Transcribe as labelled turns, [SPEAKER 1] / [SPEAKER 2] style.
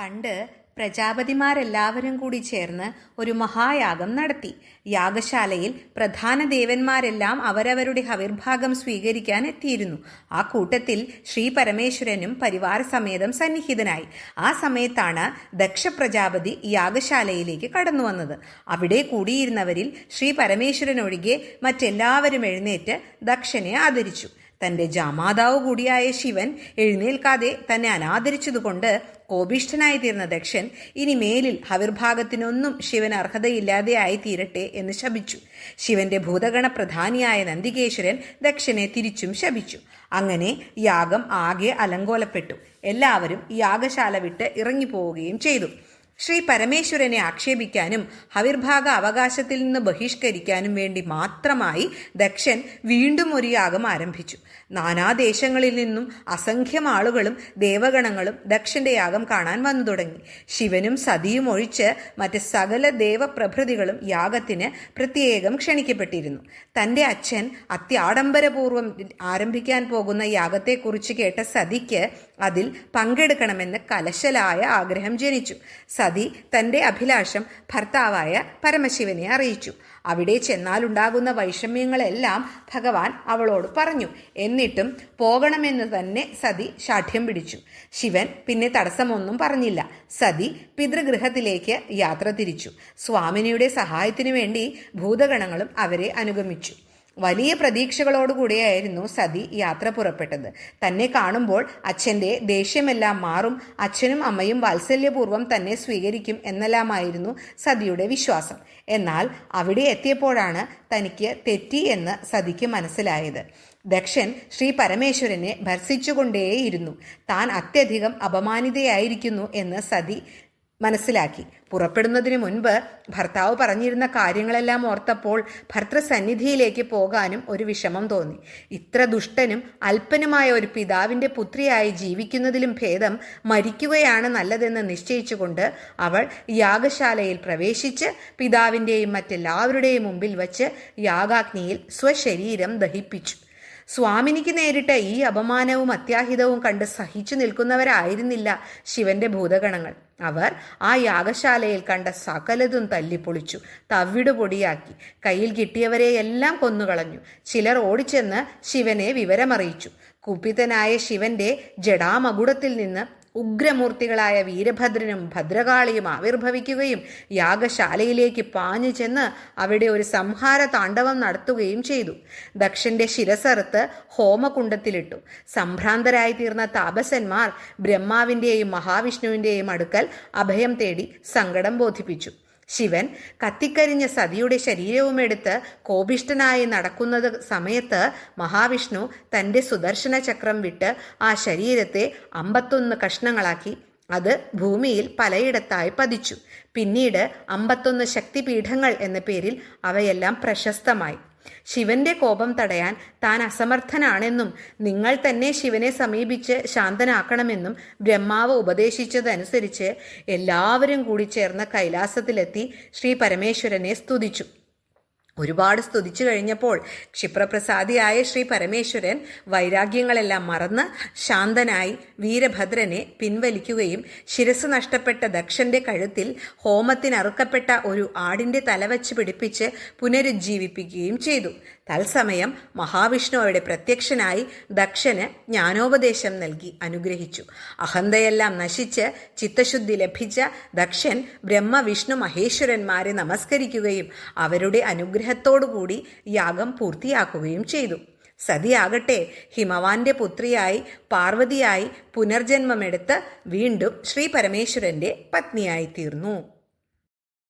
[SPEAKER 1] പണ്ട് പ്രജാപതിമാരെല്ലാവരും കൂടി ചേർന്ന് ഒരു മഹായാഗം നടത്തി. യാഗശാലയിൽ പ്രധാന ദേവന്മാരെല്ലാം അവരവരുടെ ഹവിർഭാഗം സ്വീകരിക്കാൻ എത്തിയിരുന്നു. ആ കൂട്ടത്തിൽ ശ്രീ പരമേശ്വരനും പരിവാര സമേതം സന്നിഹിതനായി. ആ സമയത്താണ് ദക്ഷ പ്രജാപതി യാഗശാലയിലേക്ക് കടന്നു വന്നത്. അവിടെ കൂടിയിരുന്നവരിൽ ശ്രീ പരമേശ്വരൻ പരമേശ്വരനൊഴികെ മറ്റെല്ലാവരും എഴുന്നേറ്റ് ദക്ഷനെ ആദരിച്ചു. തന്റെ ജാമാതാവ് കൂടിയായ ശിവൻ എഴുന്നേൽക്കാതെ തന്നെ അനാദരിച്ചതുകൊണ്ട് കോപിഷ്ഠനായി തീർന്ന ദക്ഷൻ ഇനി മേലിൽ ഹവിർഭാഗത്തിനൊന്നും ശിവൻ അർഹതയില്ലാതെയായി തീരട്ടെ എന്ന് ശപിച്ചു. ശിവന്റെ ഭൂതഗണ പ്രധാനിയായ നന്ദികേശ്വരൻ ദക്ഷനെ തിരിച്ചും ശപിച്ചു. അങ്ങനെ യാഗം ആകെ അലങ്കോലപ്പെട്ടു. എല്ലാവരും യാഗശാല വിട്ട് ഇറങ്ങിപ്പോവുകയും ചെയ്തു. ശ്രീ പരമേശ്വരനെ ആക്ഷേപിക്കാനും ഹവിർഭാഗ അവകാശത്തിൽ നിന്ന് ബഹിഷ്കരിക്കാനും വേണ്ടി മാത്രമായി ദക്ഷൻ വീണ്ടും ഒരു യാഗം ആരംഭിച്ചു. നാനാദേശങ്ങളിൽ നിന്നും അസംഖ്യം ആളുകളും ദേവഗണങ്ങളും ദക്ഷന്റെ യാഗം കാണാൻ വന്നു തുടങ്ങി. ശിവനും സതിയും ഒഴിച്ച് മറ്റ് സകല ദേവപ്രഭൃതികളും യാഗത്തിന് പ്രത്യേകം ക്ഷണിക്കപ്പെട്ടിരുന്നു. തന്റെ അച്ഛൻ അത്യാഡംബരപൂർവം ആരംഭിക്കാൻ പോകുന്ന യാഗത്തെക്കുറിച്ച് കേട്ട സതിക്ക് അതിൽ പങ്കെടുക്കണമെന്ന് കലശലായ ആഗ്രഹം ജനിച്ചു. തന്റെ അഭിലാഷം ഭർത്താവായ പരമശിവനെ അറിയിച്ചു. അവിടെ ചെന്നാലുണ്ടാകുന്ന വൈഷമ്യങ്ങളെല്ലാം ഭഗവാൻ അവളോട് പറഞ്ഞു. എന്നിട്ടും പോകണമെന്ന് തന്നെ സതി ശാഠ്യം പിടിച്ചു. ശിവൻ പിന്നെ തടസ്സമൊന്നും പറഞ്ഞില്ല. സതി പിതൃഗൃഹത്തിലേക്ക് യാത്ര തിരിച്ചു. സ്വാമിനിയുടെ സഹായത്തിനു വേണ്ടി ഭൂതഗണങ്ങളും അവരെ അനുഗമിച്ചു. വലിയ പ്രതീക്ഷകളോടുകൂടിയായിരുന്നു സതി യാത്ര പുറപ്പെട്ടത്. തന്നെ കാണുമ്പോൾ അച്ഛന്റെ ദേഷ്യമെല്ലാം മാറും അച്ഛനും അമ്മയും വാത്സല്യപൂർവം തന്നെ സ്വീകരിക്കും എന്നെല്ലാമായിരുന്നു സതിയുടെ വിശ്വാസം. എന്നാൽ അവിടെ എത്തിയപ്പോഴാണ് തനിക്ക് തെറ്റി എന്ന് സതിക്ക് മനസ്സിലായത്. ദക്ഷൻ ശ്രീ പരമേശ്വരനെ ഭർസിച്ചുകൊണ്ടേയിരുന്നു. താൻ അത്യധികം അപമാനിതയായിരിക്കുന്നു എന്ന് സതി മനസ്സിലാക്കി. പുറപ്പെടുന്നതിന് മുൻപ് ഭർത്താവ് പറഞ്ഞിരുന്ന കാര്യങ്ങളെല്ലാം ഓർത്തപ്പോൾ ഭർത്തൃസന്നിധിയിലേക്ക് പോകാനും ഒരു വിഷമം തോന്നി. ഇത്ര ദുഷ്ടനും അല്പനുമായ ഒരു പിതാവിന്റെ പുത്രിയായി ജീവിക്കുന്നതിലും ഭേദം മരിക്കുകയാണ് നല്ലതെന്ന് നിശ്ചയിച്ചുകൊണ്ട് അവൾ യാഗശാലയിൽ പ്രവേശിച്ച് പിതാവിന്റെയും മറ്റെല്ലാവരുടെയും മുമ്പിൽ വച്ച് യാഗാഗ്നിയിൽ സ്വശരീരം ദഹിപ്പിച്ചു. സ്വാമിനിക്ക് നേരിട്ട ഈ അപമാനവും അത്യാഹിതവും കണ്ട് സഹിച്ചു നിൽക്കുന്നവരായിരുന്നില്ല ശിവന്റെ ഭൂതഗണങ്ങൾ. അവർ ആ യാഗശാലയിൽ കണ്ട സകലതും തല്ലിപ്പൊളിച്ചു തവിട് പൊടിയാക്കി കയ്യിൽ കിട്ടിയവരെയെല്ലാം കൊന്നുകളഞ്ഞു. ചിലർ ഓടിച്ചെന്ന് ശിവനെ വിവരമറിയിച്ചു. കുപിതനായ ശിവന്റെ ജഡാമകുടത്തിൽ നിന്ന് ഉഗ്രമൂർത്തികളായ വീരഭദ്രനും ഭദ്രകാളിയും ആവിർഭവിക്കുകയും യാഗശാലയിലേക്ക് പാഞ്ഞു ചെന്ന് അവിടെ ഒരു സംഹാര താണ്ഡവം നടത്തുകയും ചെയ്തു. ദക്ഷന്റെ ശിരസറുത്ത് ഹോമകുണ്ടത്തിലിട്ടു. സംഭ്രാന്തരായി തീർന്ന താപസന്മാർ ബ്രഹ്മാവിന്റെയും മഹാവിഷ്ണുവിന്റെയും അടുക്കൽ അഭയം തേടി സങ്കടം ബോധിപ്പിച്ചു. ശിവൻ കത്തിക്കരിഞ്ഞ സതിയുടെ ശരീരവുമെടുത്ത് കോപിഷ്ടനായി നടക്കുന്നത് സമയത്ത് മഹാവിഷ്ണു തന്റെ സുദർശന ചക്രം വിട്ട് ആ ശരീരത്തെ അമ്പത്തൊന്ന് കഷ്ണങ്ങളാക്കി അത് ഭൂമിയിൽ പലയിടത്തായി പതിച്ചു. പിന്നീട് അമ്പത്തൊന്ന് ശക്തിപീഠങ്ങൾ എന്ന പേരിൽ അവയെല്ലാം പ്രശസ്തമായി. ശിവന്റെ കോപം തടയാൻ താൻ അസമർത്ഥനാണെന്നും നിങ്ങൾ തന്നെ ശിവനെ സമീപിച്ച് ശാന്തനാക്കണമെന്നും ബ്രഹ്മാവ് ഉപദേശിച്ചതനുസരിച്ച് എല്ലാവരും കൂടി ചേർന്ന കൈലാസത്തിലെത്തി ശ്രീ പരമേശ്വരനെ സ്തുതിച്ചു. ഒരുപാട് സ്തുതിച്ചു കഴിഞ്ഞപ്പോൾ ക്ഷിപ്രപ്രസാദിയായ ശ്രീ പരമേശ്വരൻ വൈരാഗ്യങ്ങളെല്ലാം മറന്ന് ശാന്തനായി വീരഭദ്രനെ പിൻവലിക്കുകയും ശിരസ് നഷ്ടപ്പെട്ട ദക്ഷന്റെ കഴുത്തിൽ ഹോമത്തിനറുക്കപ്പെട്ട ഒരു ആടിന്റെ തലവച്ച് പിടിപ്പിച്ച് പുനരുജ്ജീവിപ്പിക്കുകയും ചെയ്തു. തത്സമയം മഹാവിഷ്ണു അവിടെ പ്രത്യക്ഷനായി ദക്ഷന് ജ്ഞാനോപദേശം നൽകി അനുഗ്രഹിച്ചു. അഹന്തയെല്ലാം നശിച്ച് ചിത്തശുദ്ധി ലഭിച്ച ദക്ഷൻ ബ്രഹ്മവിഷ്ണു മഹേശ്വരന്മാരെ നമസ്കരിക്കുകയും അവരുടെ അനുഗ്രഹത്തോടുകൂടി യാഗം പൂർത്തിയാക്കുകയും ചെയ്തു. സതിയാകട്ടെ ഹിമവാന്റെ പുത്രിയായി പാർവതിയായി പുനർജന്മമെടുത്ത് വീണ്ടും ശ്രീ പരമേശ്വരന്റെ പത്നിയായി തീർന്നു